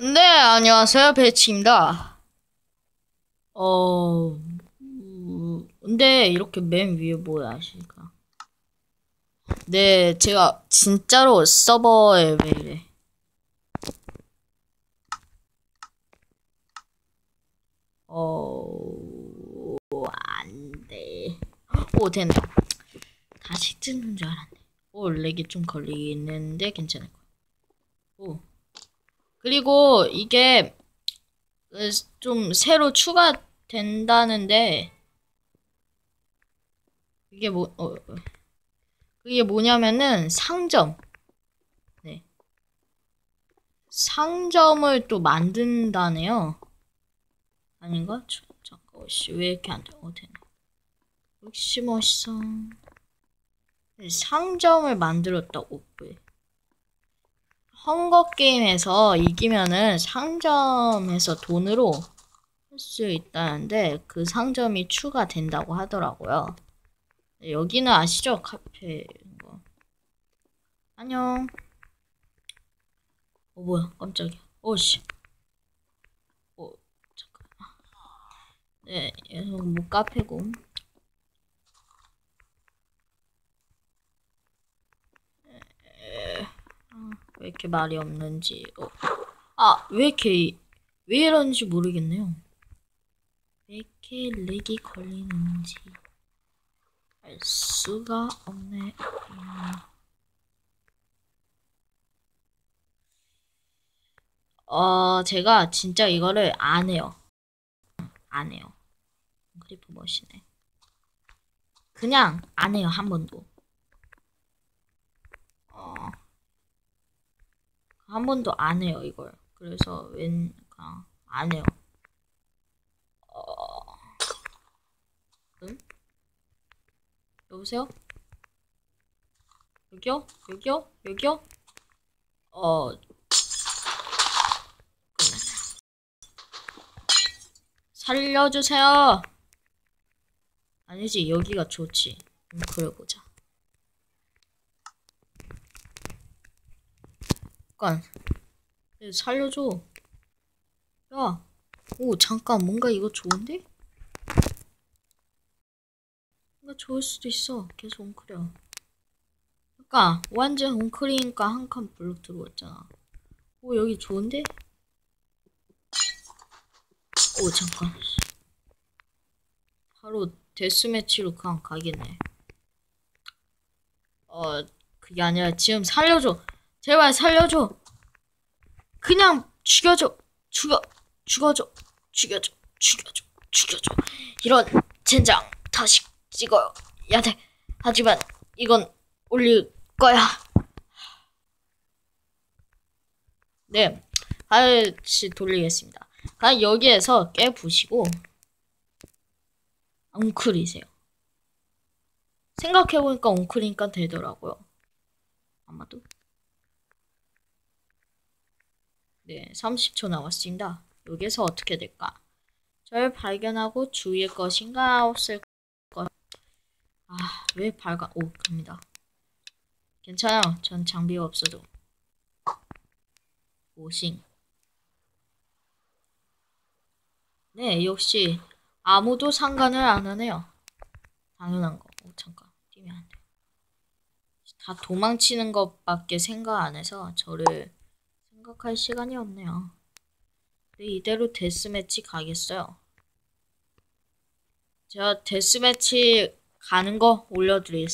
네, 안녕하세요. 배치입니다. 어, 음, 근데 이렇게 맨 위에 뭐야, 아실까? 네, 제가 진짜로 서버에 왜 이래. 어, 안 돼. 오, 됐네. 다시 뜨는 줄 알았네. 오, 렉이 좀 걸리는데 괜찮을 거야. 오. 그리고 이게 좀 새로 추가된다는데 이게 뭐 어, 어. 그게 뭐냐면은 상점. 네. 상점을 또 만든다네요. 아닌가? 잠깐 왜 이렇게 안 돼? 어 되네. 역시 멋있어. 상점을 만들었다고. 왜 헝거 게임에서 이기면은 상점에서 돈으로 할 수 있다는데 그 상점이 추가된다고 하더라고요. 네, 여기는 아시죠? 카페 거. 안녕. 어 뭐야 깜짝이야. 오씨. 어 잠깐. 네, 여기서 뭐 카페고. 왜 이렇게 말이 없는지. 어. 아, 왜 이렇게, 왜 이러는지 모르겠네요. 왜 이렇게 렉이 걸리는지 알 수가 없네. 어, 제가 진짜 이거를 안 해요. 안 해요. 크리프 멋이네. 그냥 안 해요, 한 번도. 어. 한 번도 안 해요 이걸 그래서 웬 그냥 안 해요 어... 응? 여보세요? 여기요? 여기요? 여기요? 어... 살려주세요 아니지 여기가 좋지 음, 그래 보자 잠깐. 살려줘. 야, 오 잠깐. 뭔가 이거 좋은데? 뭔가 좋을 수도 있어. 계속 웅크려. 잠깐 완전 웅크리니까 한 칸 블록 들어왔잖아. 오 여기 좋은데? 오 잠깐. 바로 데스매치로 그냥 가겠네. 어 그게 아니라 지금 살려줘 제발 살려줘. 그냥 죽여줘. 죽여. 죽어줘. 죽여줘. 죽여줘. 죽여줘. 이런 젠장 다시 찍어야 돼. 하지만 이건 올릴 거야. 네. 다시 돌리겠습니다. 아, 여기에서 깨부시고 웅크리세요. 생각해보니까 웅크리니까 되더라고요. 아마도. 네, 30초 남았습니다. 여기서 어떻게 될까? 절 발견하고 주의할 것인가 없을 것. 아, 왜 발견? 오, 갑니다. 괜찮아요. 전 장비가 없어도. 오싱. 네, 역시 아무도 상관을 안 하네요. 당연한 거. 오, 잠깐. 뛰면 안 돼. 다 도망치는 것밖에 생각 안 해서 저를 생각할 시간이 없네요. 네, 이대로 데스매치 가겠어요. 제가 데스매치 가는 거 올려드리겠습니다.